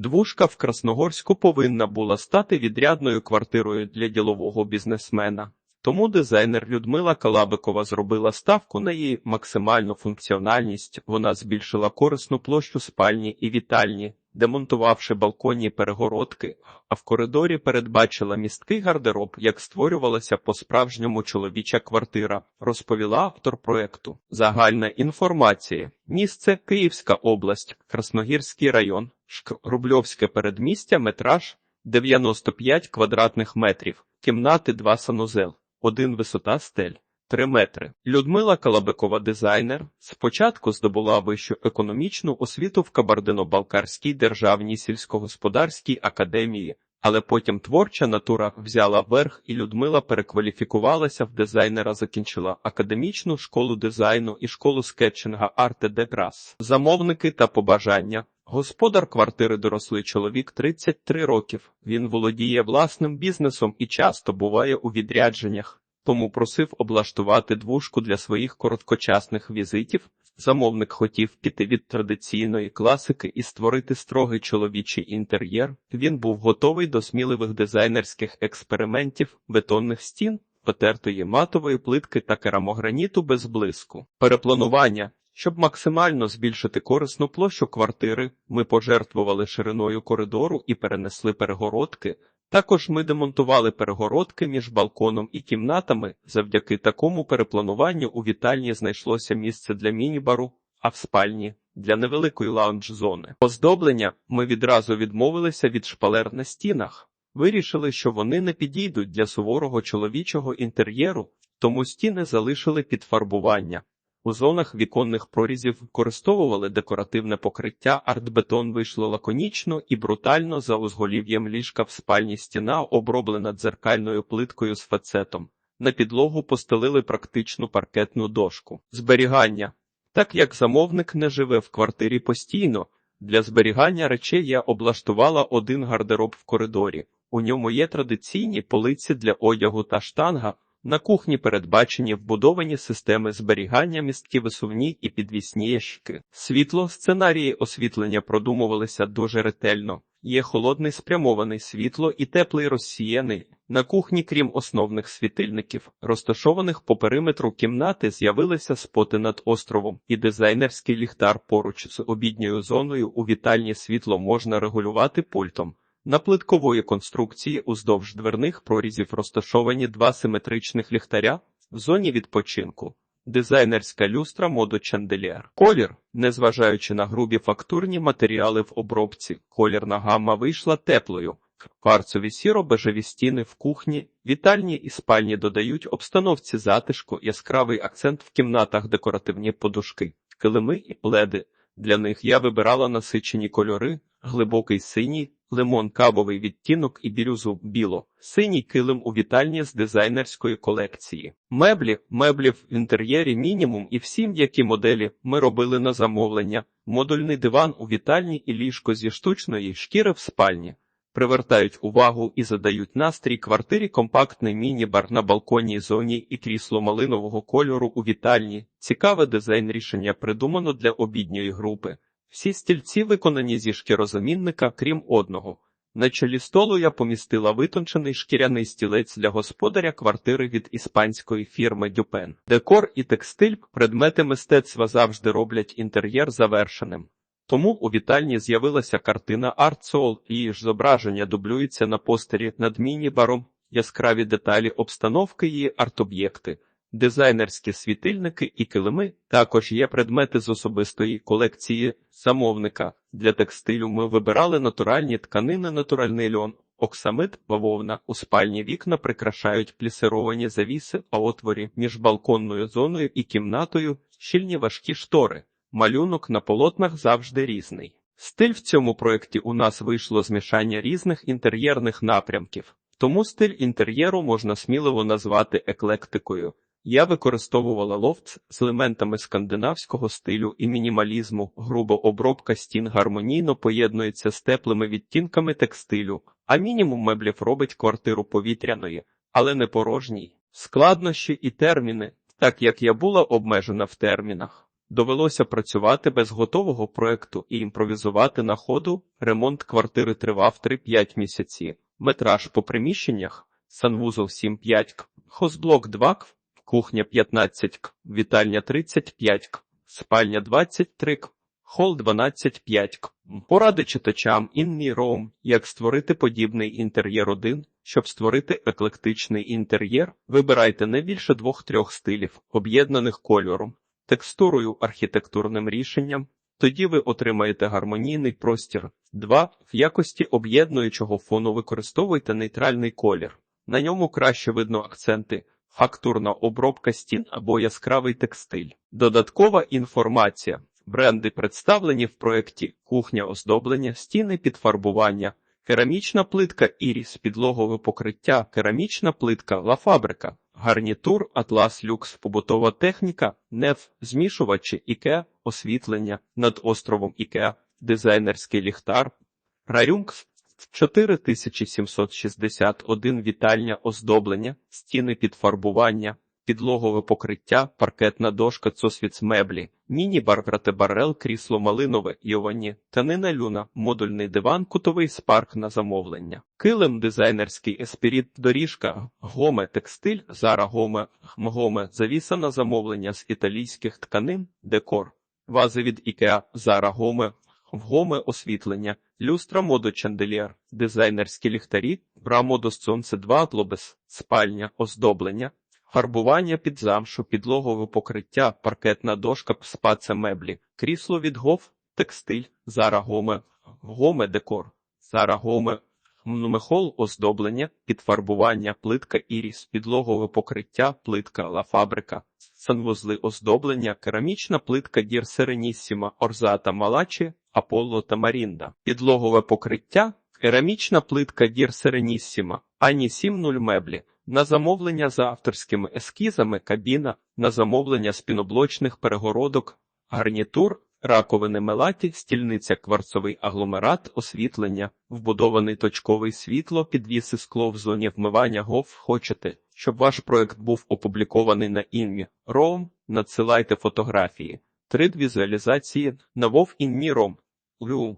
Двушка в Красногорську повинна була стати відрядною квартирою для ділового бізнесмена. Тому дизайнер Людмила Калабикова зробила ставку на її максимальну функціональність. Вона збільшила корисну площу спальні і вітальні, демонтувавши балконні перегородки, а в коридорі передбачила місткий гардероб, як створювалася по-справжньому чоловіча квартира, розповіла автор проекту. Загальна інформація. Місце Київська область, Красногірський район, Шк... Рубльовське передмістя, метраж 95 квадратних метрів, кімнати 2 санузел, 1 висота стель. 3 метри. Людмила Калабикова, дизайнер, спочатку здобула вищу економічну освіту в Кабардино-Балкарській державній сільськогосподарській академії, але потім творча натура взяла верх і Людмила перекваліфікувалася в дизайнера, закінчила академічну школу дизайну і школу скетчинга Арте де Грас. Замовники та побажання. Господар квартири дорослий чоловік 33 років. Він володіє власним бізнесом і часто буває у відрядженнях тому просив облаштувати двушку для своїх короткочасних візитів. Замовник хотів піти від традиційної класики і створити строгий чоловічий інтер'єр. Він був готовий до сміливих дизайнерських експериментів, бетонних стін, потертої матової плитки та керамограніту без блиску. Перепланування. Щоб максимально збільшити корисну площу квартири, ми пожертвували шириною коридору і перенесли перегородки, також ми демонтували перегородки між балконом і кімнатами. Завдяки такому переплануванню у вітальні знайшлося місце для міні-бару, а в спальні для невеликої лаунж-зони. Оздоблення ми відразу відмовилися від шпалер на стінах. Вирішили, що вони не підійдуть для суворого чоловічого інтер'єру, тому стіни залишили під фарбування. У зонах віконних прорізів використовували декоративне покриття, артбетон вийшло лаконічно і брутально за узголів'ям ліжка в спальні стіна, оброблена дзеркальною плиткою з фацетом. На підлогу постелили практичну паркетну дошку. Зберігання. Так як замовник не живе в квартирі постійно, для зберігання речей я облаштувала один гардероб в коридорі. У ньому є традиційні полиці для одягу та штанга. На кухні передбачені вбудовані системи зберігання містки висувні і підвісні ящики. Світло сценарії освітлення продумувалися дуже ретельно. Є холодний спрямований світло і теплий розсіяний. На кухні, крім основних світильників, розташованих по периметру кімнати, з'явилися споти над островом, і дизайнерський ліхтар поруч з обідньою зоною у вітальні світло можна регулювати пультом. На плиткової конструкції уздовж дверних прорізів розташовані два симетричних ліхтаря в зоні відпочинку. Дизайнерська люстра моду Чанделєр. Колір, незважаючи на грубі фактурні матеріали в обробці, колірна гамма вийшла теплою. Кварцові сіро-бежеві стіни в кухні, вітальні і спальні додають обстановці затишку, яскравий акцент в кімнатах, декоративні подушки, килими і пледи. Для них я вибирала насичені кольори, глибокий синій, лимон кавовий відтінок і бірюзу біло, синій килим у вітальні з дизайнерської колекції. Меблі, меблі в інтер'єрі мінімум і всі м'які моделі ми робили на замовлення, модульний диван у вітальні і ліжко зі штучної шкіри в спальні. Привертають увагу і задають настрій квартирі компактний міні-бар на балконній зоні і крісло малинового кольору у вітальні. Цікаве дизайн рішення придумано для обідньої групи. Всі стільці виконані зі шкірозамінника, крім одного. На чолі столу я помістила витончений шкіряний стілець для господаря квартири від іспанської фірми Дюпен. Декор і текстиль, предмети мистецтва завжди роблять інтер'єр завершеним. Тому у вітальні з'явилася картина Soul, її ж зображення дублюється на постері над міні-баром, яскраві деталі обстановки її арт-об'єкти. Дизайнерські світильники і килими також є предмети з особистої колекції замовника. Для текстилю ми вибирали натуральні тканини, натуральний льон, оксамит, бавовна. У спальні вікна прикрашають плісировані завіси, а отворі між балконною зоною і кімнатою щільні важкі штори. Малюнок на полотнах завжди різний. Стиль в цьому проєкті у нас вийшло змішання різних інтер'єрних напрямків, тому стиль інтер'єру можна сміливо назвати еклектикою. Я використовувала лофт з елементами скандинавського стилю і мінімалізму, грубо обробка стін гармонійно поєднується з теплими відтінками текстилю, а мінімум меблів робить квартиру повітряною, але не порожній. Складнощі і терміни, так як я була обмежена в термінах. Довелося працювати без готового проекту і імпровізувати на ходу. Ремонт квартири тривав 3-5 місяці. Метраж по приміщеннях санвузол 7-5 к, хозблок 2 к, кухня 15 к, вітальня 35 к, спальня 23 к, хол 12-5 к. Поради читачам Інні Роум, як створити подібний інтер'єр один. Щоб створити еклектичний інтер'єр, вибирайте не більше двох-трьох стилів, об'єднаних кольором, текстурою, архітектурним рішенням. Тоді ви отримаєте гармонійний простір. 2. В якості об'єднуючого фону використовуйте нейтральний колір. На ньому краще видно акценти, фактурна обробка стін або яскравий текстиль. Додаткова інформація. Бренди представлені в проєкті кухня оздоблення, стіни підфарбування, керамічна плитка Іріс, підлогове покриття, керамічна плитка Ла Фабрика, гарнітур, Атлас Люкс, побутова техніка, НЕФ, змішувачі Іке, освітлення. Над островом Іке, дизайнерський ліхтар, Рарюнкс, 4761 вітальня оздоблення, стіни підфарбування, підлогове покриття, паркетна дошка, цосвіц меблі, міні-бар барел, крісло малинове, Йовані, танина люна, модульний диван, кутовий спарк на замовлення, килим дизайнерський еспіріт, доріжка, гоме, текстиль, зара гоме, гоме, завіса на замовлення з італійських тканин, декор, вази від Ікеа, зара гоме, гоме освітлення, люстра модо чанделєр, дизайнерські ліхтарі, брамодо сонце 2 атлобес, спальня, оздоблення, фарбування під замшу, підлогове покриття, паркетна дошка, спаце меблі, крісло від гов, текстиль, зара гоме, гоме декор, зара гоме, Мнумехол оздоблення, підфарбування, плитка іріс, підлогове покриття, плитка ла фабрика, санвузли оздоблення, керамічна плитка дір серенісіма, орзата малачі, аполло та марінда, підлогове покриття, керамічна плитка дір серенісіма, ані 7.0 меблі, на замовлення за авторськими ескізами кабіна, на замовлення спіноблочних перегородок, гарнітур, раковини мелаті, стільниця кварцовий агломерат, освітлення, вбудований точковий світло, підвіси скло в зоні вмивання гов. Хочете, щоб ваш проект був опублікований на інмі Ром, надсилайте фотографії. 3 візуалізації на вов інмі Ром.